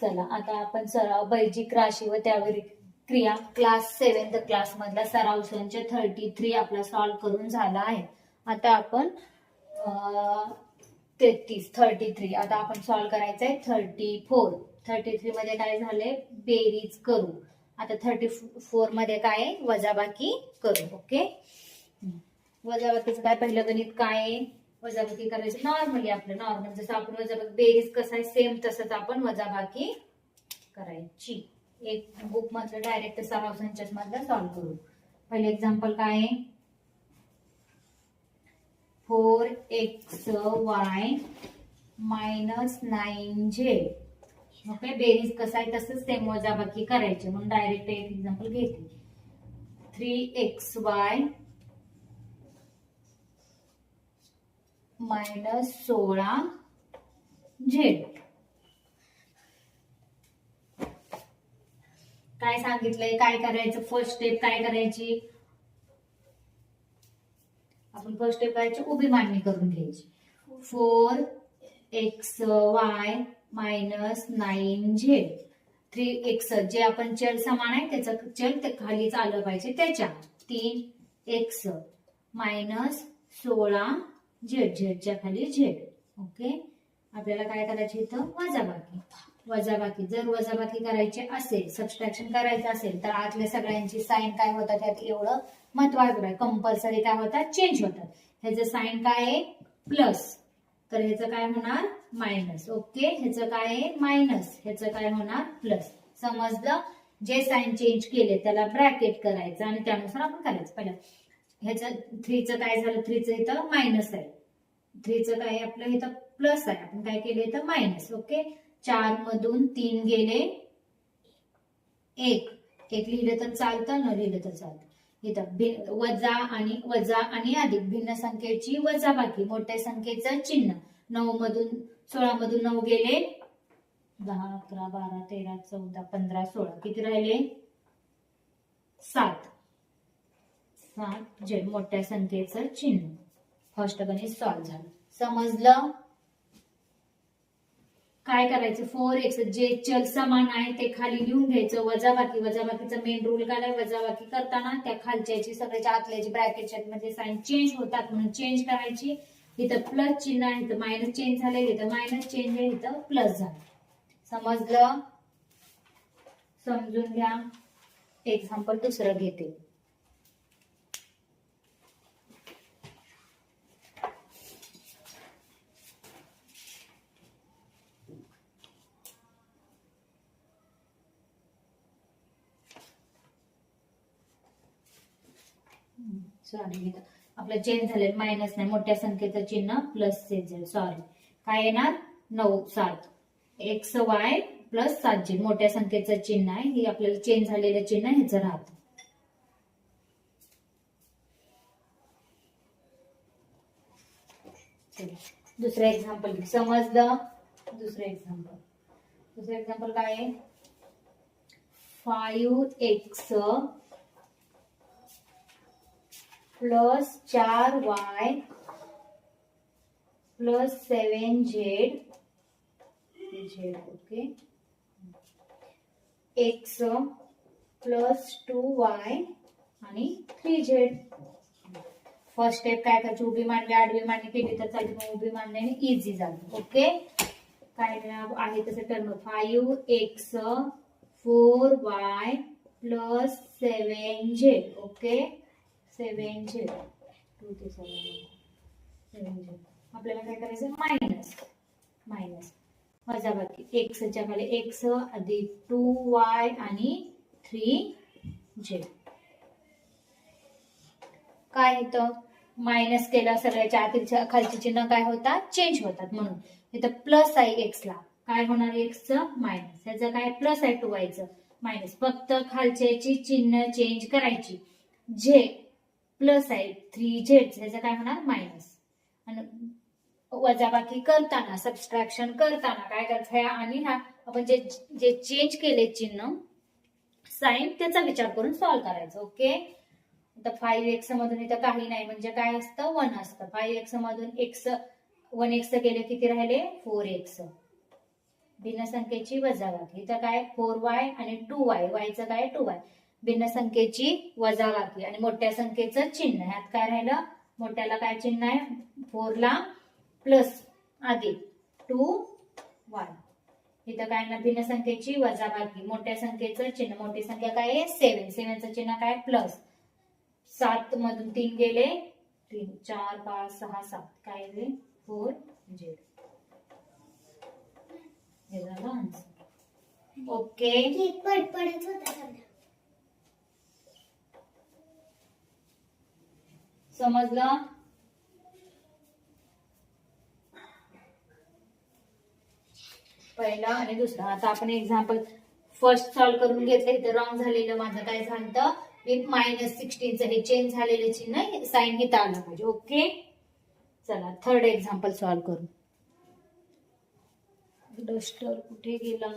चला आता आपण सराव बैजिक राशी व त्यावरील क्रिया. क्लास सेव्हन्थ क्लास मधला सराव संच थर्टी थ्री आपला सॉल्व्ह करून झाला आहे. आता आपण तेहतीस थर्टी थ्री आता आपण सॉल्व करायचं आहे थर्टी फोर थर्टी थ्री मध्ये काय झाले बेरीज करू. आता थर्टी फोरमध्ये काय आहे? वजाबाकी करू ओके वजाबाकीचं काय? पहिलं गणित काय आहे? वजाबाकी करायची. नॉर्मली आपलं नॉर्मल जसं आपण वजाबाकी बेरीज कसं आहे सेम तसंच आपण वजाबाकी करायची. एक बुक मधलं डायरेक्ट सराव संचस मधलं सॉल्व्ह करू. पहिले एक्झाम्पल काय आहे? Four x y minus nine z okay बेरीज कसं आहे तसंच सेम वजाबाकी करायचे. म्हणून डायरेक्ट एक एक्झाम्पल घेते. थ्री एक्स वाय मायनस सोळा झेड. काय सांगितलंय? काय करायचं? फर्स्ट स्टेप काय करायची? आपण फर्स्ट स्टेप करायची उभी मांडणी करून घ्यायची. Four x y minus nine z three x जे आपण चल समान आहे त्याचं चल ते खाली चाललं पाहिजे त्याच्या तीन एक्स मायनस सोळा झेड झेडच्या खाली झेड. ओके आपल्याला काय करायचे इथं? वजाबाकी. वजाबाकी. जर वजाबाकी करायची असेल सबस्ट्रॅक्शन करायचं असेल तर आतल्या सगळ्यांची साईन काय होतात? त्यात एवढं महत्वाचं आहे. कंपल्सरी काय होतात? चेंज होतात. ह्याचं साईन काय आहे? प्लस तर ह्याचं काय होणार? मायनस ओके ह्याचं काय आहे? मायनस ह्याचं काय होणार? प्लस समजलं? जे साईन चेंज केले त्याला ब्रॅकेट करायचं आणि त्यानुसार आपण करायचं. पहिलं. ह्याचं थ्रीचं काय झालं? थ्रीचं इथं मायनस आहे. थ्रीचं काय आपलं इथं प्लस आहे. आपण काय केलं इथं? मायनस ओके चार मधून तीन गेले एक. एक लिहिलं तर चालतं न लिहिलं तर चालतं. इथं भि- वजा आणि वजा आणि अधिक. भिन्न संख्येची वजा बाकी. मोठ्या संख्येचं चिन्ह. नऊ मधून सोळा मधून नऊ गेले. दहा अकरा बारा तेरा चौदा पंधरा सोळा. किती राहिले? सात. सात जे मोठ्या संख्येचं चिन्ह. फर्स्ट गणित सॉल्व्ह झालं. समजलं? काय करायचं? फोर एक्स जे चल समान आहे ते खाली लिहून घ्यायचं. वजाबाकी वजाबाकीचा मेन रूल काय आहे? वजाबाकी करताना त्या खालच्याची सगळ्याच्या आतल्याची ब्रॅकेटच्या मध्ये साईन चेंज होतात म्हणून चेंज करायची. इथं प्लस चिन्ह आहे इथं मायनस चेंज झाले इथं मायनस चेंज आहे इथं प्लस झालं समजलं? समजून घ्या. एक्झाम्पल दुसरं घेते. सॉरी आपलं चेंज झालेलं. मायनस नाही मोठ्या संख्येचं चिन्ह प्लस चेंज झालं सॉरी काय येणार? नऊ सात. एक्स वाय प्लस सात जे मोठ्या संख्येचं चिन्ह आहे. हे आपल्याला चेंज झालेलं चिन्ह ह्याचं राहतं दुसरं एक्झाम्पल समजलं दुसरं एक्झाम्पल दुसरं एक्झाम्पल काय आहे? फाईव्ह एक्स प्लस चार y plus seven z. Z okay. X plus two y आणि थ्री झेड. फर्स्ट स्टेप काय करायची? उभी मांडली आडवी मांडणी केली तर चालते. मग उभी मांडण्याने इझी झालं. ओके? काय आहे तसं term five x four y plus seven z okay? Seven z two ते सेवन सेवन आपल्याला काय करायचं मायनस. मायनस. वजाबाकी एक्सच्या खाली एक्स अधिक टू वाय आणि थ्री झेड काय येतं मायनस केलं सगळ्याच्या आतील खालची चिन्ह काय होतात? चेंज होतात म्हणून. इथं प्लस आहे एक्सला काय होणार एक्सचं मायनस याचं काय? प्लस आहे टू वायचं मायनस फक्त खालच्याची चिन्ह चेंज करायची. जे प्लस आहे थ्री झेड ह्याचं काय होणार? मायनस आणि वजाबाकी करताना सबस्ट्रॅक्शन करताना काय करायचं? ह्या आणि ह्या. आपण जे जे चेंज केले चिन्ह साईन त्याचा विचार करून सॉल्व्ह करायचं ओके आता फाईव्ह एक्स मधून इथं काही नाही म्हणजे काय असतं? वन असतं. फाईव्ह एक्स मधून एक्स वन एक्स गेले किती राहिले? फोर एक्स भिन्न संख्येची वजाबाकी. इथं काय? फोर वाय आणि टू वाय वायचं काय? टू वाय भिन्न संख्येची वजाबाकी आणि मोठ्या संख्येचं चिन्ह ह्यात काय राहिलं? मोठ्याला काय चिन्ह आहे? फोरला प्लस अधिक टू वाय इथं काय ना भिन्न संख्येची वजाबाकी मोठ्या संख्येचं चिन्ह मोठी संख्या काय आहे? सेवन सेवनचं चिन्ह काय? प्लस सात मधून तीन गेले. तीन चार पाच सहा सात. काय गेले फोर झेड हे झालं आन्सर ओके पडपडच होता समजलं? पहिला आणि दुसरा. आता आपण एक्झाम्पल फर्स्ट सॉल्व करून घेतलं. इथं रॉंग झालेलं माझं काय झालं विथ मायनस सिक्स्टीनचं हे चेंज झालेलं चिन्ह साईन इथं आलं पाहिजे. ओके चला थर्ड एक्झाम्पल सॉल्व करू. डस्टर कुठे गेला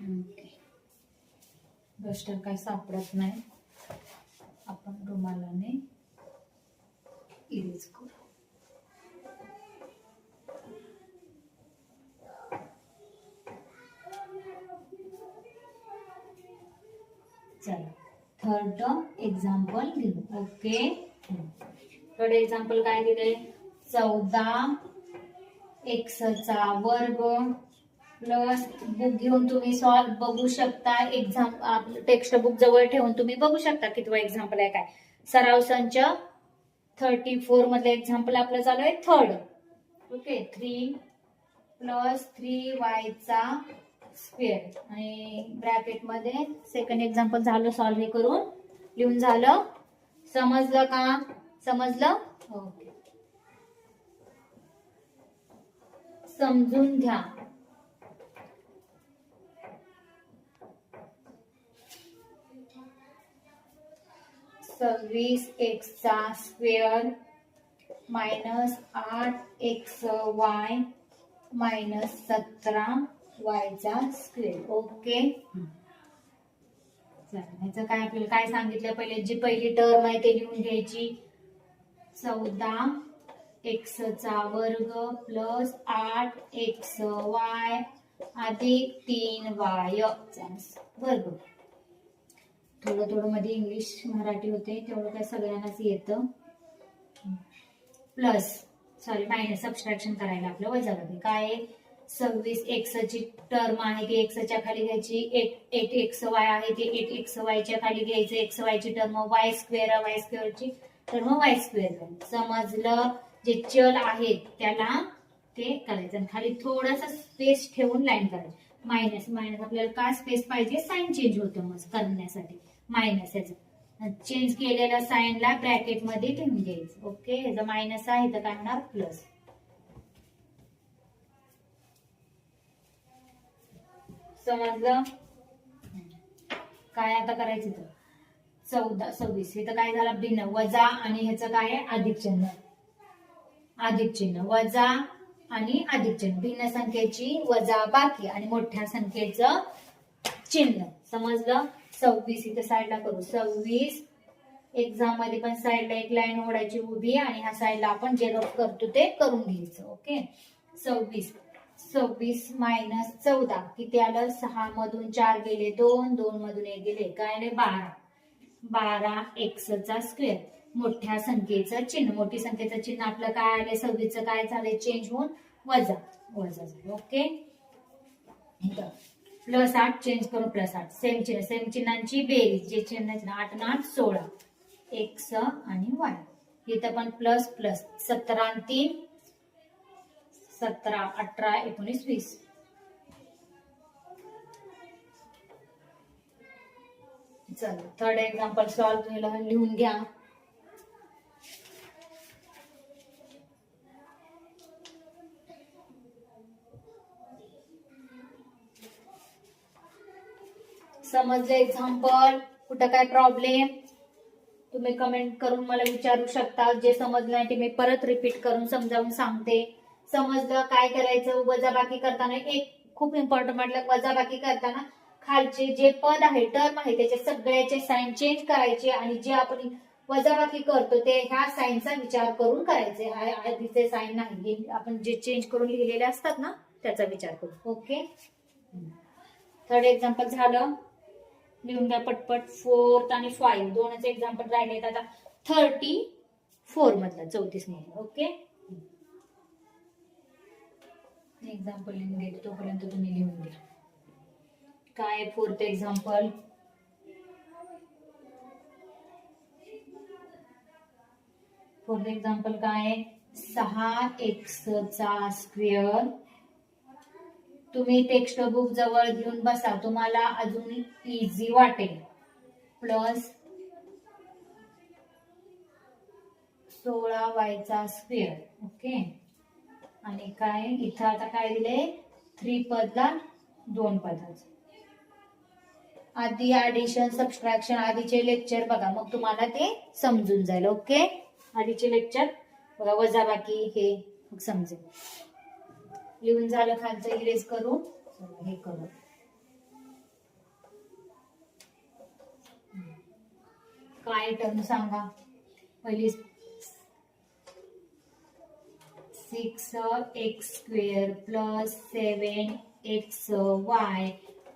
ओके डस्टर काय सापडत नाही. आपण रुमालाने इरेज करू. चला थर्ड एक्झाम्पल घेऊ. ओके थर्ड एक्झाम्पल काय दिले चौदा एक्सचा वर्ग प्लस बुक घेऊन तुम्ही सॉल्व बघू शकता. एक्झाम टेक्स्ट बुक जवळ ठेवून तुम्ही बघू शकता कितवा एक्झाम्पल आहे काय. सराव संच थर्टी फोर मधलं एक्झाम्पल आपलं चालू आहे third okay three plus three वायचा square आणि ब्रॅकेटमध्ये सेकंड एक्झाम्पल झालं सॉल्व हे करून. लिहून झालं. समजलं का? समजलं? ओके समजून घ्या. सव्वीस एक्सचा स्क्वेअर मायनस आठ एक्स वाय मायनस सतरा वायचा स्क्वेअर. ओके? चालेल ह्याचं काय आपल्याला काय सांगितलं पहिले? जी पहिली टर्म आहे ते लिहून घ्यायची. चौदा एक्सचा वर्ग प्लस आठ एक्स वाय अधिक तीन वाय. वर्ग थोडं थोडं मध्ये इंग्लिश मराठी होते तेवढं काय सगळ्यांनाच येतं. प्लस सॉरी मायनस सबस्ट्रॅक्शन करायला आपलं वजामध्ये. काय सव्वीस एक्सची टर्म आहे ती एक्सच्या खाली घ्यायची. एट एट एक्स वाय आहे ती एट एक्स वायच्या खाली घ्यायचं. एक्स वायची टर्म वाय स्क्वेअर वाय स्क्वेअरची टर्म वाय स्क्वेअर समजलं? जे चल आहेत त्याला ते करायचं. आणि खाली थोडासा स्पेस ठेवून लाईन करायची. मायनस मायनस आपल्याला काय स्पेस पाहिजे? साईन चेंज होतं मग करण्यासाठी. मायनस याचं. चेंज केलेल्या साईनला ब्रॅकेटमध्ये ठेवून घ्यायचं ओके ह्याचा मायनस आहे तर काय होणार? प्लस समजलं? काय आता करायचं तर चौदा सव्वीस. इथं काय झालं? भिन्न. वजा आणि ह्याचं काय आहे? अधिक चिन्ह. अधिक चिन्ह. वजा आणि अधिक चिन्ह. भिन्न संख्येची वजा बाकी आणि मोठ्या संख्येचं चिन्ह. समजलं? सव्वीस इथे साईडला करू. सव्वीस एक्झाममध्ये पण साईडला एक लाईन ओढायची उभी आणि ह्या साईडला आपण जे रफ करतो ते करून घ्यायचं ओके सव्वीस सव्वीस मायनस चौदा. किती आलं? सहा मधून चार गेले दोन दोन मधून एक गेले. काय आले? बारा. बारा एक्सचा स्क्वेअर मोठ्या संख्येचं चिन्ह. मोठी संख्येचं चिन्ह आपलं काय आलंय? सव्वीसचं काय झालंय? चेंज होऊन वजा. वजा झालं ओके इथं. प्लस आठ चेंज करून प्लस आठ सेम चिन्ह सेम चिन्हांची बेरीज जे चिन्ह आठ ना, आठ सोळा. एक्स आणि वाय. इथं पण प्लस प्लस सतरा आणि तीन. सतरा अठरा एकोणीस वीस. चला थर्ड एक्झाम्पल सॉल्व्ह लिहून घ्या. समजलं एक्झाम्पल कुठं काय प्रॉब्लेम तुम्ही कमेंट करून मला विचारू शकता. जे समजलं नाही ते मी परत रिपीट करून समजावून सांगते. समजलं काय करायचं वजाबाकी करताना एक खूप इम्पॉर्टंट म्हटलं वजाबाकी करताना खालचे जे पद आहे टर्म आहे त्याचे सगळ्याचे साईन चेंज करायचे आणि जे आपण वजाबाकी करतो ते ह्या साईनचा विचार करून करायचे. आ- आधीचे साईन नाही. आपण जे चेंज करून लिहिलेले असतात ना त्याचा विचार करू. ओके थर्ड एक्झाम्पल झालं. लिहून घ्या पटपट. फोर्थ आणि फाईव्ह दोनच एक्झाम्पल राहिले आता थर्टी फोर मधला चौतीस मधला. ओके एक्झाम्पल लिहून घेते तोपर्यंत तुम्ही लिहून घ्या. काय फोर्थ एक्झाम्पल फोर्थ एक्झाम्पल काय आहे? सहा एक्सचा स्क्वेअर तुम्ही टेक्स्ट बुक जवळ घेऊन बसा तुम्हाला अजून इझी वाटेल. प्लस सोळा वायचा स्क्वेअर ओके आणि काय? इथं आता काय दिले थ्री पदला दोन पदाच. आधी ऍडिशन सबस्ट्रॅक्शन आधीचे लेक्चर बघा मग तुम्हाला ते समजून जाईल ओके आधीचे लेक्चर बघा वजाबाकी हे मग समजेल. लिहून झालं खालचं इरेज करू हे करू. काय टर्म सांगा? पहिली six x square plus seven x y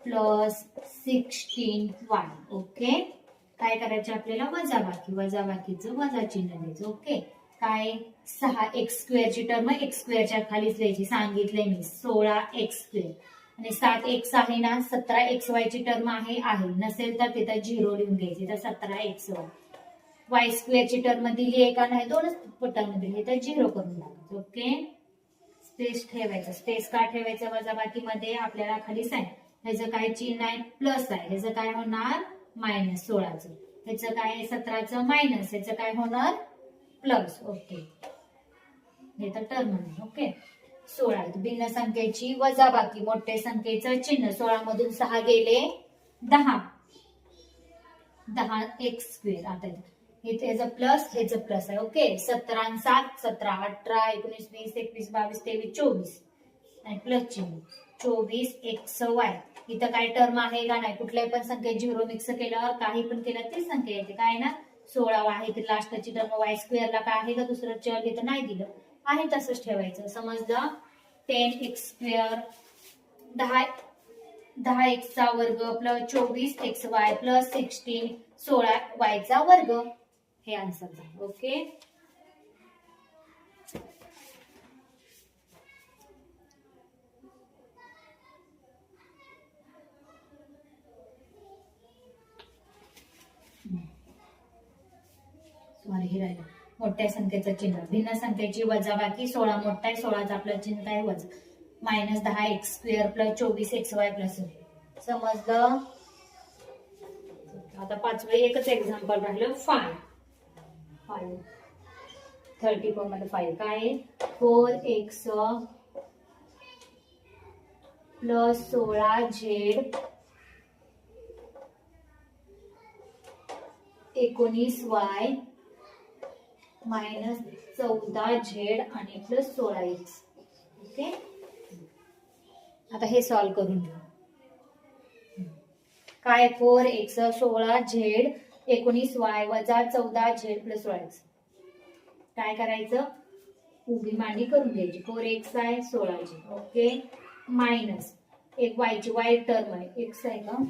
plus sixteen y okay काय करायचे आपल्याला? वजाबाकी. वजाबाकीचं वजा चिन्ह द्यायचं. ओके काय? सहा एक्स स्क्वेअरची टर्म एक्स स्क्वेअरच्या खालीच लिहायची सांगितलंय मी. सोळा एक्स स्क्वेअर आणि सात एक्स आहे ना सतरा एक्स वाय ची टर्म आहे आहे. नसेल तर तिथं झिरो लिहून घ्यायची. तर सतरा एक्स वाय वाय स्क्वेअरची टर्म दिली आहे का नाही? दोनच टर्म दिली तर झिरो करून टाकायचं. ओके? स्पेस ठेवायचं. स्पेस का ठेवायचं? वजाबाकीमध्ये आपल्याला खाली आहे ह्याचं काय चिन्ह आहे? प्लस आहे. ह्याचं काय होणार? मायनस सोळाचं. ह्याचं काय आहे? सतराचं मायनस ह्याचं काय होणार? प्लस ओके हे तर टर्म ओके सोळा भिन्न संख्येची वजाबाकी मोठ्या संख्येचं चिन्ह. सोळा मधून सहा गेले दहा. दहा एक स्क्वेअर आता इथे. प्लस ह्याचं प्लस आहे ओके सतरा सात सतरा अठरा एकोणीस वीस एकवीस बावीस तेवीस चोवीस. आणि प्लस चिन्ह. चोवीस एक्स वाय इथं काय टर्म आहे का नाही? कुठल्याही पण संख्या झिरो मिक्स केलं काही पण केलं ती संख्या येते. काय ना? सोळा आहे तर लास्टची टर्म वाय स्क्वेअरला काय आहे? का दुसरं चल इथं नाही दिलं. आहे तसंच ठेवायचं. समजलं टेन एक्स स्क्वेअर दहा दहा एक्सचा वर्ग प्लस चोवीस एक्स वाय प्लस सिक्स्टीन सोळा वायचा वर्ग. हे आन्सर झालं. ओके सॉरी हे राहिलं. मोठ्या संख्येचं चिन्ह. भिन्न संख्येची वजाबाकी सोळा मोठा आहे सोळाचा आपलं चिन्ह आहे वजा. मायनस दहा एक्स स्क्वेअर प्लस चोवीस एक्स वाय प्लस समजलं? आता पाचवे एकच एक्झाम्पल राहिलं फाय फाय थर्टी फोरमध्ये फाय काय? फोर एक्स प्लस सोळा झेड एकोणीस वाय मायनस चौदा झेड आणि प्लस सोळा एक्स ओके आता हे सॉल्व करून घेऊ काय? फोर एक्स सोळा झेड एकोणीस वाय वजा चौदा झेड प्लस सोळा एक्स काय करायचं? उभी मांडी करून घ्यायची. फोर एक्स आहे सोळा झेड ओके मायनस एक वायची वाय टर्म आहे. एक्स आहे का?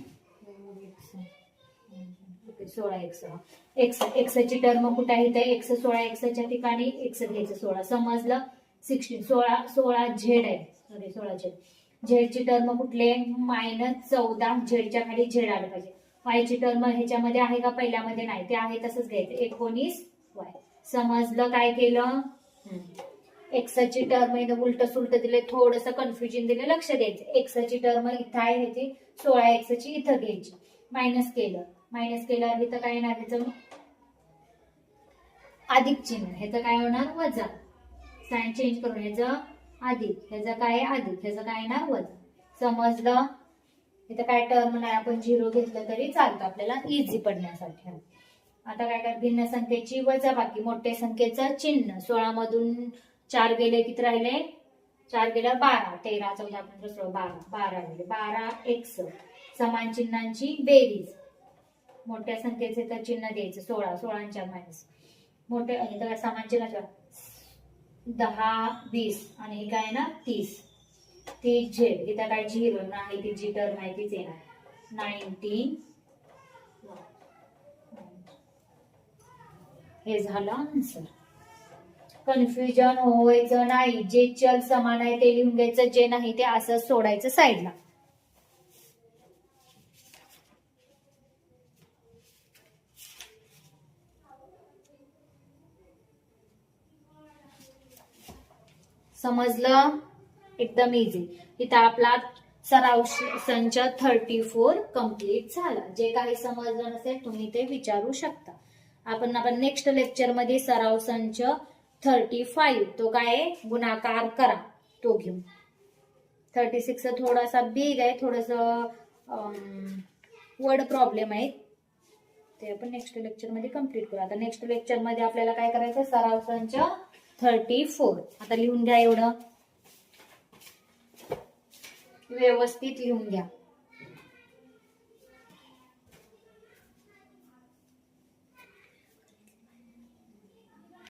सोळा एक्स. एक्स एक्सची टर्म कुठे आहे तर एक्स सोळा एक्सच्या ठिकाणी एक्स घ्यायचं सोळा. समजलं? सिक्स्टीन सोळा सोळा झेड आहे. सॉरी सोळा झेड. झेडची टर्म कुठले मायनस चौदा झेडच्या खाली झेड आलं पाहिजे. वायची टर्म ह्याच्यामध्ये आहे का? पहिल्यामध्ये नाही. ते आहे तसंच घ्यायचं. एकोणीस वाय समजलं? काय केलं? एक्सची टर्म इथं उलट सुलट दिले थोडस कन्फ्युजन दिलं लक्ष द्यायचं. एक्सची टर्म इथं आहे ह्याची सोळा एक्सची इथं घ्यायची. मायनस केलं. मायनस केल्यावर इथं काय येणार त्याचं अधिक चिन्ह. ह्याचं काय होणार? वजा. साईन चेंज करून ह्याचं अधिक. ह्याचं काय? आहे अधिक. ह्याचं काय येणार? वजा. समजलं? इथं काय टर्म नाही. आपण झिरो घेतलं तरी चालतं. आपल्याला इझी पडण्यासाठी. आता काय काय भिन्न संख्येची वजा बाकी. मोठ्या संख्येचं चिन्ह. सोळा मधून चार गेले किती राहिले? चार गेल्या बारा. तेरा चौदा पंधरा सोळा बारा. बारा राहिले. बारा एक्स समान चिन्हांची बेरीज. मोठ्या संख्येचे तर चिन्ह द्यायचं सोळा सोळांच्या मायनस. मोठे इथं काय समान चिन्ह दहा वीस आणि हे काय ना? तीस. तीस झेड. इथं काय झिरो नाही ती जी टर्म आहे तीच येणार. नाईन्टीन. हे झालं आन्सर कन्फ्युजन व्हायचं नाही. जे चल समान आहे ते लिहून घ्यायचं. जे नाही ते असं सोडायचं साईडला समजलं? एकदम इझी इथं आपला सराव संच थर्टी फोर कंप्लीट झाला. जे काही समजलं नसेल तुम्ही ते विचारू शकता. आपण आपण नेक्स्ट लेक्चरमध्ये सराव संच थर्टी फाईव्ह तो काय गुणाकार करा. तो घेऊ. थर्टी सिक्स थोडासा बिग आहे. थोडस वर्ड प्रॉब्लेम आहे. ते आपण नेक्स्ट लेक्चरमध्ये कंप्लीट करू. आता नेक्स्ट लेक्चरमध्ये आपल्याला काय करायचं सराव संच थर्टी फोर आता लिहून घ्या एवढं. व्यवस्थित लिहून घ्या.